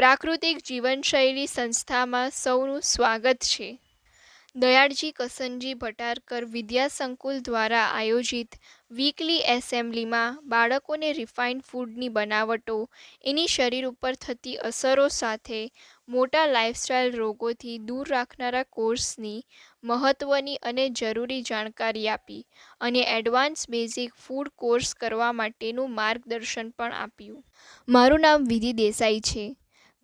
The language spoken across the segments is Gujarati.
પ્રાકૃતિક જીવનશૈલી સંસ્થામાં સૌનું સ્વાગત છે. દયાળજી કસનજી ભટારકર વિદ્યા સંકુલ દ્વારા આયોજિત વીકલી એસેમ્બલીમાં બાળકોને રિફાઇન્ડ ફૂડની બનાવટો, એની શરીર ઉપર થતી અસરો સાથે મોટા લાઇફસ્ટાઇલ રોગોથી દૂર રાખનારા કોર્સની મહત્ત્વની અને જરૂરી જાણકારી આપી અને એડવાન્સ બેઝિક ફૂડ કોર્સ કરવા માટેનું માર્ગદર્શન પણ આપ્યું. મારું નામ વિધિ દેસાઈ છે.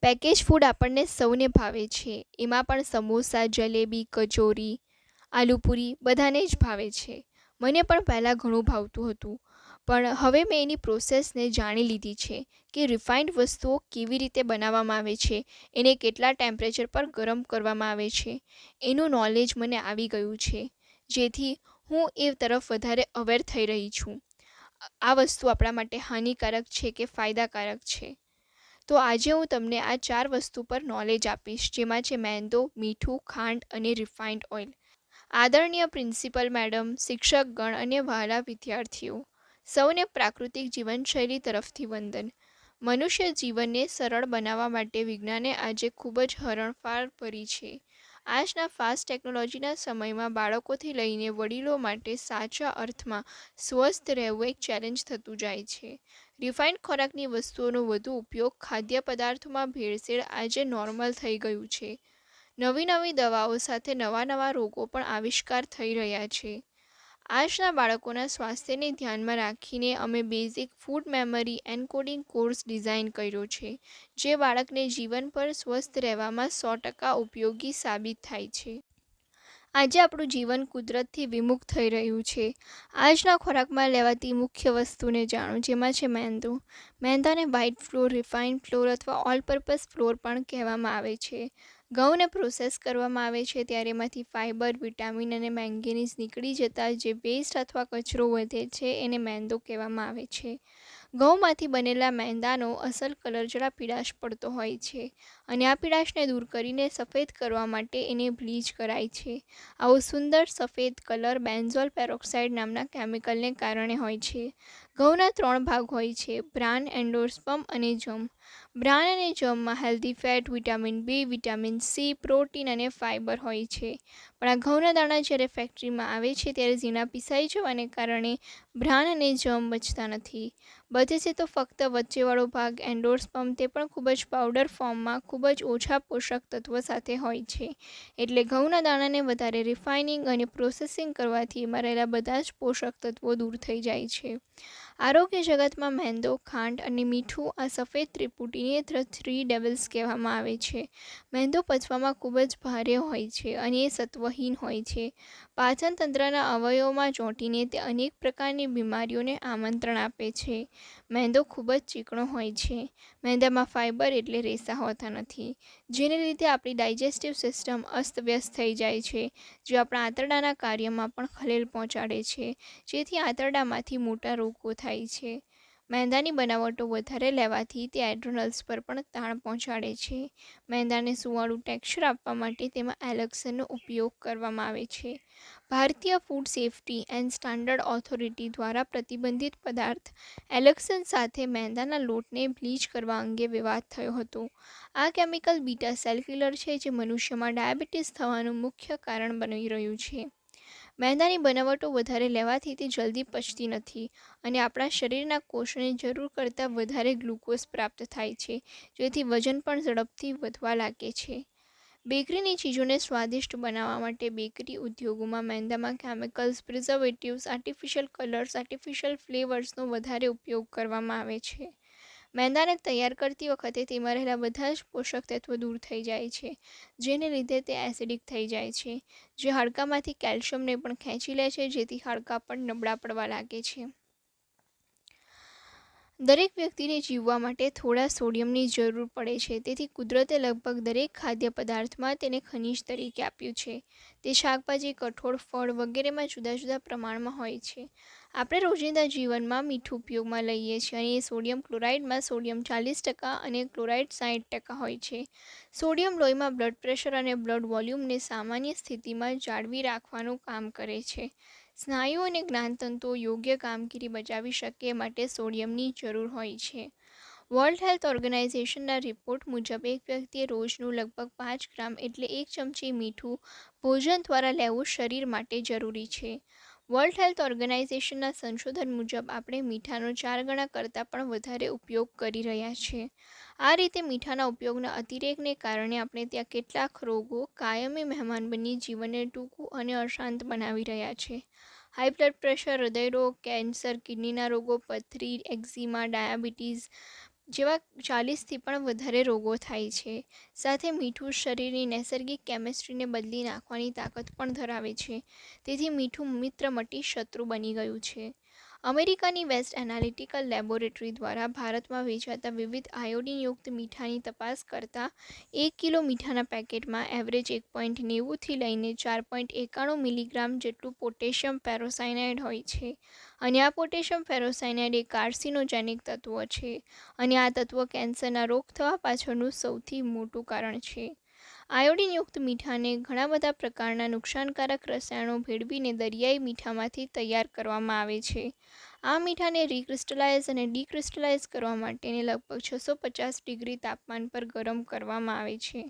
પેકેજ ફૂડ આપણને સૌને ભાવે છે. એમાં પણ સમોસા, જલેબી, કચોરી, આલુપૂરી બધાને જ ભાવે છે. મને પણ પહેલાં ઘણું ભાવતું હતું. પણ હવે મેં એની પ્રોસેસને જાણી લીધી છે કે રિફાઇન્ડ વસ્તુઓ કેવી રીતે બનાવવામાં આવે છે. એને કેટલા ટેમ્પરેચર પર ગરમ કરવામાં આવે છે. એનું નોલેજ મને આવી ગયું છે. જેથી હું એ તરફ વધારે અવેર થઈ રહી છું. આ વસ્તુ આપણા માટે હાનિકારક છે કે ફાયદાકારક છે? તો આજે હું તમને આ ચાર વસ્તુ પર નોલેજ આપીશ, જેમાં છે મેંદો, મીઠું, ખાંડ અને રિફાઇન્ડ ઓઇલ આદરણીય પ્રિન્સિપલ મેડમ શિક્ષકગણ અને વહાલા વિદ્યાર્થીઓ, સૌને પ્રાકૃતિક જીવનશૈલી તરફથી વંદન. મનુષ્ય જીવનને સરળ બનાવવા માટે વિજ્ઞાને આજે ખૂબ જ હરણફાળ ભરી છે. આજના ફાસ્ટ ટેકનોલોજીના સમયમાં બાળકોથી લઈને વડીલો માટે સાચા અર્થમાં સ્વસ્થ રહેવું એક ચેલેન્જ થતું જાય છે. રિફાઇન્ડ ખોરાકની વસ્તુઓનો વધુ ઉપયોગ ખાદ્ય પદાર્થોમાં ભેળસેળ આજે નોર્મલ થઈ ગયું છે. નવી નવી દવાઓ સાથે નવા નવા રોગો પણ આવિષ્કાર થઈ રહ્યા છે. આજના બાળકોના સ્વાસ્થ્યને ધ્યાનમાં રાખીને અમે basic food memory encoding course design કર્યો છે, જે બાળકને જીવન પર સ્વસ્થ રહેવામાં સો ટકા ઉપયોગી સાબિત થાય છે. આજે આપણું જીવન કુદરતથી વિમુખ થઈ રહ્યું છે. આજના ખોરાકમાં લેવાતી મુખ્ય વસ્તુને જાણો, જેમાં છે મેંદો. મેંદાને વ્હાઇટ ફ્લોર રિફાઇન્ડ ફ્લોર અથવા ઓલ પર્પઝ ફ્લોર પણ કહેવામાં આવે છે. ઘઉંને પ્રોસેસ કરવામાં આવે છે, ત્યારે એમાંથી ફાઇબર વિટામિન અને મેંગેનીઝ નીકળી જતાં જે વેસ્ટ અથવા કચરો વધે છે, એને મેંદો કહેવામાં આવે છે. ઘઉંમાંથી બનેલા મેંદાનો અસલ કલર જરા પીળાશ પડતો હોય છે અને આ પીળાશને દૂર કરીને સફેદ કરવા માટે એને બ્લીચ કરાય છે. આવો સુંદર સફેદ કલર બેન્ઝોલ પેરોક્સાઇડ નામના કેમિકલને કારણે હોય છે. ઘઉંના ત્રણ ભાગ હોય છે, બ્રાન એન્ડોસ્પમ અને જમ. બ્રાન અને જમમાં healthy fat vitamin B vitamin C protein અને ફાઇબર હોય છે. પણ આ ઘઉંના દાણા જ્યારે ફેક્ટરીમાં આવે છે ત્યારે ઝીણા પીસાઈ જવાને કારણે બ્રાન અને જમ બચતા નથી. બચે છે તો ફક્ત વચ્ચેવાળો ભાગ એન્ડોસ્પમ તે પણ ખૂબ જ પાવડર ફોર્મમાં ખૂબ જ ઓછા પોષક તત્વો સાથે હોય છે. એટલે ઘઉંના દાણાને વધારે રિફાઇનિંગ અને પ્રોસેસિંગ કરવાથી એમાં રહેલા બધા જ પોષક તત્વો દૂર થઈ જાય છે. આરોગ્ય જગતમાં મેંદો, ખાંડ અને મીઠું આ સફેદ ત્રિપુટીને થ્રી ડેવલ્સ કહેવામાં આવે છે. મેંદો પચવામાં ખૂબ જ ભારે હોય છે અને એ સત્વહીન હોય છે. પાચન તંત્રના અવયવોમાં ચોંટીને તે અનેક પ્રકારની બીમારીઓને આમંત્રણ આપે છે. મેંદો ખૂબ જ ચીકણો હોય છે. મેંદામાં ફાઇબર એટલે રેસા હોતા નથી. જેને લીધે આપણી ડાયજેસ્ટિવ સિસ્ટમ અસ્તવ્યસ્ત થઈ જાય છે, જે આપણા આંતરડાના કાર્યમાં પણ ખલેલ પહોંચાડે છે, જેથી આંતરડામાંથી મોટા રોગો થાય છે. મેંદાની બનાવટો વધારે લેવાથી તે એડ્રોનલ્સ પર પણ તાણ પહોંચાડે છે. મેંદાને સુવાળું ટેક્સચર આપવા માટે તેમાં એલેક્સનનો ઉપયોગ કરવામાં આવે છે. ભારતીય food safety and standard authority દ્વારા પ્રતિબંધિત પદાર્થ એલેક્સન સાથે મેંદાના લોટને બ્લીચ કરવા અંગે વિવાદ થયો હતો. આ કેમિકલ બીટા સેલ છે જે મનુષ્યમાં ડાયાબિટીસ થવાનું મુખ્ય કારણ બની રહ્યું છે. મેંદાની બનાવટો વધારે લેવાથી તે જલ્દી પચતી નથી અને આપણા શરીરના કોષને જરૂર કરતાં વધારે ગ્લુકોઝ પ્રાપ્ત થાય છે, જેથી વજન પણ ઝડપથી વધવા લાગે છે. બેકરીની ચીજોને સ્વાદિષ્ટ બનાવવા માટે બેકરી ઉદ્યોગોમાં મેંદામાં chemicals preservatives artificial colours artificial ફ્લેવર્સનો વધારે ઉપયોગ કરવામાં આવે છે. મેંદાને તૈયાર કરતી વખતે તેમાં રહેલા બધા જ પોષક તત્વો દૂર થઈ જાય છે, જેને લીધે તે એસિડિક થઈ જાય છે, જે હાડકામાંથી કેલ્શિયમને પણ ખેંચી લે છે, જેથી હાડકાં પણ નબળા પડવા લાગે છે. દરેક વ્યક્તિને જીવવા માટે થોડા સોડિયમની જરૂર પડે છે. તેથી કુદરતે લગભગ દરેક ખાદ્ય પદાર્થમાં તેને ખનિજ તરીકે આપ્યું છે. તે શાકભાજી, કઠોળ, ફળ વગેરેમાં જુદા જુદા પ્રમાણમાં હોય છે. આપણે રોજિંદા જીવનમાં મીઠું ઉપયોગમાં લઈએ છીએ અને એ સોડિયમ ક્લોરાઇડમાં સોડિયમ ચાલીસ ટકા અને ક્લોરાઇડ સાઠ ટકા હોય છે. સોડિયમ લોહીમાં બ્લડ પ્રેશર અને બ્લડ વોલ્યુમને સામાન્ય સ્થિતિમાં જાળવી રાખવાનું કામ કરે છે. સ્નાયુઓ અને જ્ઞાનતંતુઓ યોગ્ય કામગીરી બજાવી શકે માટે સોડિયમની જરૂર હોય છે. વર્લ્ડ હેલ્થ ઓર્ગેનાઇઝેશનના રિપોર્ટ મુજબ, એક વ્યક્તિએ રોજનું લગભગ પાંચ ગ્રામ એટલે એક ચમચી મીઠું ભોજન દ્વારા લેવું શરીર માટે જરૂરી છે. વર્લ્ડ હેલ્થ ઓર્ગેનાઇઝેશનના સંશોધન મુજબ આપણે મીઠાનો ચાર ગણા કરતાં પણ વધારે ઉપયોગ કરી રહ્યા છીએ. આ રીતે મીઠાના ઉપયોગના અતિરેકને કારણે આપણે ત્યાં કેટલાક રોગો, કાયમી મહેમાન બની, જીવનને ટૂંકું અને અશાંત બનાવી રહ્યા છે. હાઈ બ્લડ પ્રેશર હૃદયરોગ કેન્સર કિડનીના રોગો, પથરી એક્ઝિમા ડાયાબિટીસ જેવા ચાલીસથી પણ વધારે રોગો થાય છે. સાથે મીઠું શરીરની નૈસર્ગિક કેમિસ્ટ્રીને બદલી નાખવાની તાકાત પણ ધરાવે છે. તેથી મીઠું મિત્ર મટી શત્રુ બની ગયું છે. અમેરિકાની વેસ્ટ એનાલિટિકલ લેબોરેટરી દ્વારા ભારતમાં વેચાતા વિવિધ આયોડિનયુક્ત મીઠાની તપાસ કરતાં એક કિલો મીઠાના પેકેટમાં એવરેજ એક પોઈન્ટ નેવુંથી લઈને ચાર પોઈન્ટ એકાણું મિલીગ્રામ જેટલું પોટેશિયમ પેરોસાયનાઇડ હોય છે. અને આ પોટેશિયમ ફેરોસાયનાઇડ એક કાર્સિનોજેનિક તત્વ છે અને આ તત્વ કેન્સરના રોગ થવા પાછળનું સૌથી મોટું કારણ છે. આયોડિનયુક્ત મીઠાને ઘણા બધા પ્રકારના નુકસાનકારક રસાયણો ભેળવીને દરિયાઈ મીઠામાંથી તૈયાર કરવામાં આવે છે. આ મીઠાને રીક્રિસ્ટલાઇઝ અને ડીક્રિસ્ટલાઇઝ કરવા માટેને લગભગ છસો પચાસ ડિગ્રી તાપમાન પર ગરમ કરવામાં આવે છે.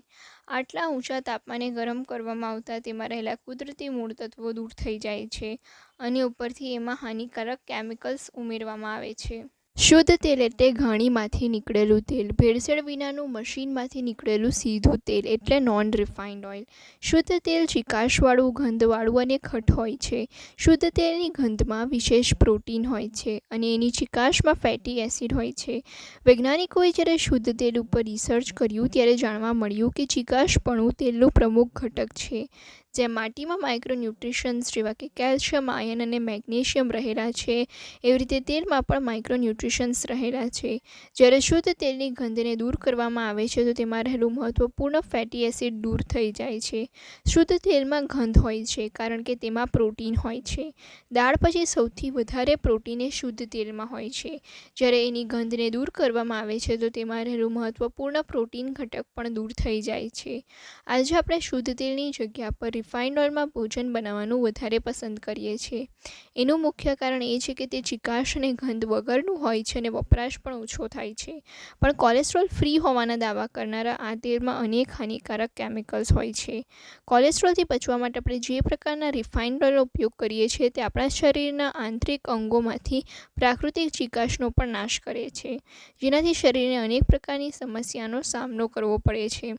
આટલા ઊંચા તાપમાને ગરમ કરવામાં આવતા તેમાં રહેલા કુદરતી મૂળ તત્વો દૂર થઈ જાય છે અને ઉપરથી એમાં હાનિકારક કેમિકલ્સ ઉમેરવામાં આવે છે. શુદ્ધ તેલ એટલે ઘાણીમાંથી નીકળેલું તેલ. ભેળસેળ વિનાનું મશીનમાંથી નીકળેલું સીધું તેલ એટલે નોન રિફાઇન્ડ ઓઇલ શુદ્ધ તેલ ચિકાશવાળું, ગંધવાળું અને ખટ હોય છે. શુદ્ધ તેલની ગંધમાં વિશેષ પ્રોટીન હોય છે અને એની ચિકાશમાં ફેટી એસિડ હોય છે. વૈજ્ઞાનિકોએ જ્યારે શુદ્ધ તેલ ઉપર રિસર્ચ કર્યું ત્યારે જાણવા મળ્યું કે ચિકાશપણું તેલનું પ્રમુખ ઘટક છે. જેમ માટીમાં માઇક્રોન્યુટ્રિશન્સ જેવા કે કેલ્શિયમ આયન અને મેગ્નેશિયમ રહેલા છે, એવી રીતે તેલમાં પણ માઇક્રોન્યુટ્રિશન્સ રહેલા છે. જ્યારે શુદ્ધ તેલની ગંધને દૂર કરવામાં આવે છે, તો તેમાં રહેલું મહત્ત્વપૂર્ણ ફેટી એસિડ દૂર થઈ જાય છે. શુદ્ધ તેલમાં ગંધ હોય છે, કારણ કે તેમાં પ્રોટીન હોય છે. દાળ પછી સૌથી વધારે પ્રોટીન શુદ્ધ તેલમાં હોય છે. જ્યારે એની ગંધને દૂર કરવામાં આવે છે, તો તેમાં રહેલું મહત્ત્વપૂર્ણ પ્રોટીન ઘટક પણ દૂર થઈ જાય છે. આજે આપણે શુદ્ધ તેલની જગ્યા પર રિફાઇન્ડ ઓઇલમાં ભોજન બનાવવાનું વધારે પસંદ કરીએ છીએ. એનું મુખ્ય કારણ એ છે કે તે ચિકાશ અને ગંધ વગરનું હોય છે અને વપરાશ પણ ઓછો થાય છે. પણ કોલેસ્ટ્રોલ ફ્રી હોવાના દાવા કરનારા આ તેલમાં અનેક હાનિકારક કેમિકલ્સ હોય છે. કોલેસ્ટ્રોલથી બચવા માટે આપણે જે પ્રકારના રિફાઇન્ડ ઓઇલનો ઉપયોગ કરીએ છીએ તે આપણા શરીરના આંતરિક અંગોમાંથી પ્રાકૃતિક ચિકાશનો પણ નાશ કરે છે. જેનાથી શરીરને અનેક પ્રકારની સમસ્યાનો સામનો કરવો પડે છે.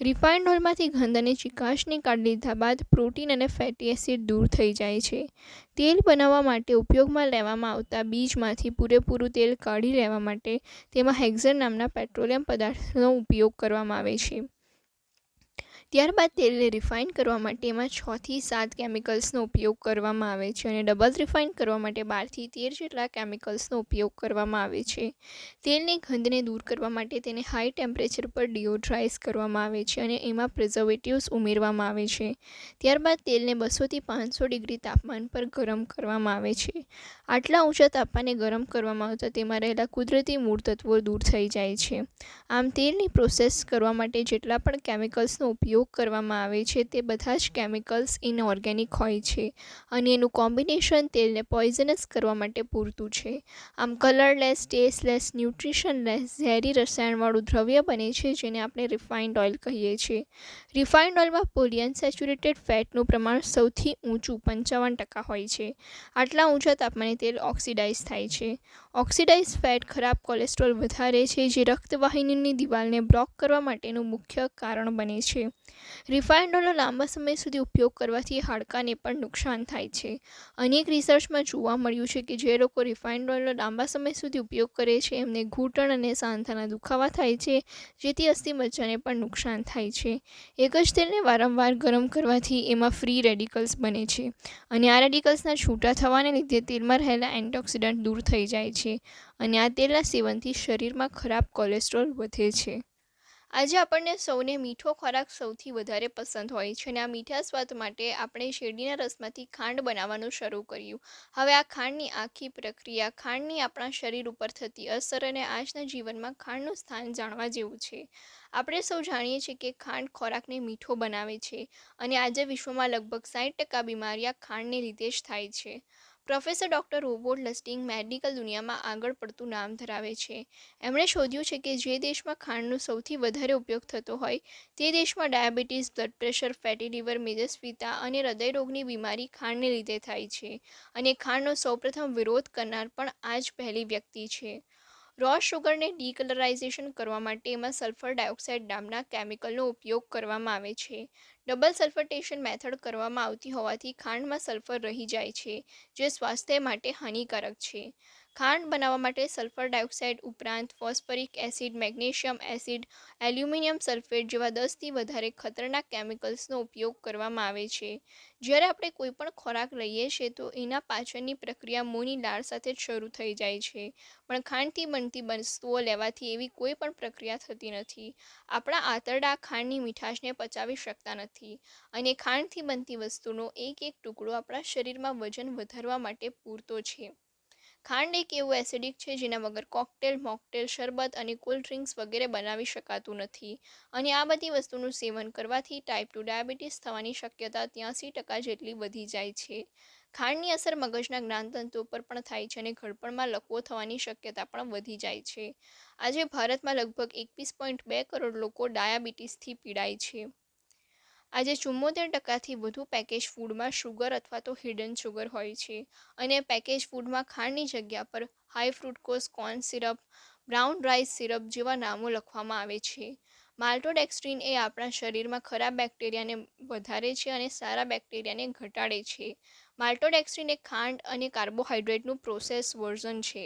રિફાઇન્ડ ઓઇલમાંથી ગંધ અને ચિકાશને કાઢી લીધા બાદ પ્રોટીન અને ફેટી એસિડ દૂર થઈ જાય છે. તેલ બનાવવા માટે ઉપયોગમાં લેવામાં આવતા બીજમાંથી પૂરેપૂરું તેલ કાઢી લેવા માટે તેમાં હેક્ઝર નામના પેટ્રોલિયમ પદાર્થનો ઉપયોગ કરવામાં આવે છે. ત્યારબાદ તેલને રિફાઇન કરવા માટે એમાં છથી સાત કેમિકલ્સનો ઉપયોગ કરવામાં આવે છે અને ડબલ રિફાઇન કરવા માટે બારથી તેર જેટલા કેમિકલ્સનો ઉપયોગ કરવામાં આવે છે. તેલની ગંધને દૂર કરવા માટે તેને હાઈ ટેમ્પરેચર પર ડિયોડ્રાઇઝ કરવામાં આવે છે અને એમાં પ્રિઝર્વેટિવ્સ ઉમેરવામાં આવે છે. ત્યારબાદ તેલને બસોથી પાંચસો ડિગ્રી તાપમાન પર ગરમ કરવામાં આવે છે. આટલા ઊંચા તાપમાને ગરમ કરવામાં આવતા તેમાં રહેલા કુદરતી મૂળ તત્વો દૂર થઈ જાય છે. આમ તેલની પ્રોસેસ કરવા માટે જેટલા પણ કેમિકલ્સનો ઉપયોગ ઉપયોગ કરવામાં આવે છે તે બધા જ કેમિકલ્સ ઇનઓર્ગેનિક હોય છે અને એનું કોમ્બિનેશન તેલને પોઈઝનસ કરવા માટે પૂરતું છે. આમ કલરલેસ ટેસ્ટલેસ ન્યુટ્રિશનલેસ ઝેરી રસાયણવાળું દ્રવ્ય બને છે જેને આપણે રિફાઇન્ડ ઓઇલ કહીએ છીએ. રિફાઇન્ડ ઓઇલમાં પોલિયનસેચ્યુરેટેડ ફેટનું પ્રમાણ સૌથી ઊંચું પંચાવન ટકા હોય છે. આટલા ઊંચા તાપમાને તેલ ઓક્સિડાઇઝ થાય છે. ઓક્સિડાઇઝ ફેટ ખરાબ કોલેસ્ટ્રોલ વધારે છે, જે રક્તવાહિનીની દિવાલને બ્લોક કરવા માટેનું મુખ્ય કારણ બને છે. રિફાઇન્ડ ઓઇલનો લાંબા સમય સુધી ઉપયોગ કરવાથી હાડકાને પણ નુકસાન થાય છે. અનેક રિસર્ચમાં જોવા મળ્યું છે કે જે લોકો રિફાઇન્ડ ઓઇલનો લાંબા સમય સુધી ઉપયોગ કરે છે, એમને ઘૂંટણ અને સાંધાના દુખાવા થાય છે, જેથી અસ્થિમજ્જાને પણ નુકસાન થાય છે. એક જ તેલને વારંવાર ગરમ કરવાથી એમાં ફ્રી રેડિકલ્સ બને છે અને આ રેડિકલ્સના છૂટા થવાને લીધે તેલમાં રહેલા એન્ટીઓક્સિડન્ટ દૂર થઈ જાય છે. અને આ તેલના સેવનથી શરીરમાં ખરાબ કોલેસ્ટ્રોલ વધે છે. આજે આપણને સૌને મીઠો ખોરાક સૌથી વધારે પસંદ હોય છે અને આ મીઠા સ્વાદ માટે આપણે શેરડીના રસમાંથી ખાંડ બનાવવાનું શરૂ કર્યું. હવે આ ખાંડની આખી પ્રક્રિયા ખાંડની આપણા શરીર ઉપર થતી અસર અને આજના જીવનમાં ખાંડનું સ્થાન જાણવા જેવું છે. આપણે સૌ જાણીએ છીએ કે ખાંડ ખોરાકને મીઠો બનાવે છે અને આજે વિશ્વમાં લગભગ સાઠ ટકા બીમારી આ ખાંડને લીધે જ થાય છે. Professor doctor Robert Lustig medical દુનિયામાં આગળ પડતું નામ ધરાવે છે. એમણે શોધ્યું છે કે જે દેશમાં ખાંડનો સૌથી વધારે ઉપયોગ થતો હોય, તે દેશમાં diabetes, blood pressure, fatty liver, મેજસ્વીતા અને હૃદયરોગની બીમારી ખાંડને લીધે થાય છે. અને ખાંડનો સૌપ્રથમ વિરોધ કરનાર પણ આ જ પહેલી વ્યક્તિ છે. રો શુગરને ડીકલરાઇઝેશન કરવા માટે એમાં સલ્ફર ડાયોક્સાઇડ નામના કેમિકલનો ઉપયોગ કરવામાં આવે છે. ડબલ સલ્ફરટેશન મેથડ કરવામાં આવતી હોવાથી ખાંડમાં સલ્ફર રહી જાય છે, જે સ્વાસ્થ્ય માટે હાનિકારક છે. ખાંડ બનાવવા માટે સલ્ફર ડાયોક્સાઇડ ઉપરાંત phosphoric acid, magnesium acid, aluminium sulphate જેવા દસથી વધારે ખતરનાક કેમિકલ્સનો ઉપયોગ કરવામાં આવે છે. જ્યારે આપણે કોઈ પણ ખોરાક લઈએ છીએ તો એના પાછળની પ્રક્રિયા મોંની લાળ સાથે જ શરૂ થઈ જાય છે. પણ ખાંડથી બનતી વસ્તુઓ લેવાથી એવી કોઈ પણ પ્રક્રિયા થતી નથી. આપણા આંતરડા ખાંડની મીઠાશને પચાવી શકતા નથી અને ખાંડથી બનતી વસ્તુનો એક એક ટુકડો આપણા શરીરમાં વજન વધારવા માટે પૂરતો છે. ખાંડ એક એવું એસિડિક છે જેના વગર કોકટેલ મોકટેલ શરબત અને કોલ્ડ ડ્રિંક્સ વગેરે બનાવી શકાતું નથી. અને આ બધી વસ્તુનું સેવન કરવાથી ટાઈપ ટુ ડાયાબિટીસ થવાની શક્યતા ત્યાંસી ટકા જેટલી વધી જાય છે. ખાંડની અસર મગજના જ્ઞાનતંતુ પર પણ થાય છે અને ઘડપણમાં લકવો થવાની શક્યતા પણ વધી જાય છે. આજે ભારતમાં લગભગ એકવીસ પોઈન્ટ બે કરોડ લોકો ડાયાબિટીસથી પીડાય છે. આજે ચુમ્મોતેર ટકાથી વધુ પેકેજ ફૂડમાં શુગર અથવા તો હિડન શુગર હોય છે. અને પેકેજ ફૂડમાં ખાંડની જગ્યા પર high fructose corn syrup brown rice syrup જેવા નામો લખવામાં આવે છે. માલ્ટોડેક્સ્ટ્રીન એ આપણા શરીરમાં ખરાબ બેક્ટેરિયાને વધારે છે અને સારા બેક્ટેરિયાને ઘટાડે છે. માલ્ટોડેક્સ્ટ્રીન એ ખાંડ અને કાર્બોહાઈડ્રેટનું પ્રોસેસ વર્ઝન છે.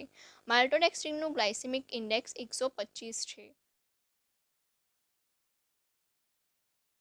માલ્ટોડેક્સ્ટ્રીનનું ગ્લાયસેમિક ઇન્ડેક્સ એકસો પચીસ છે.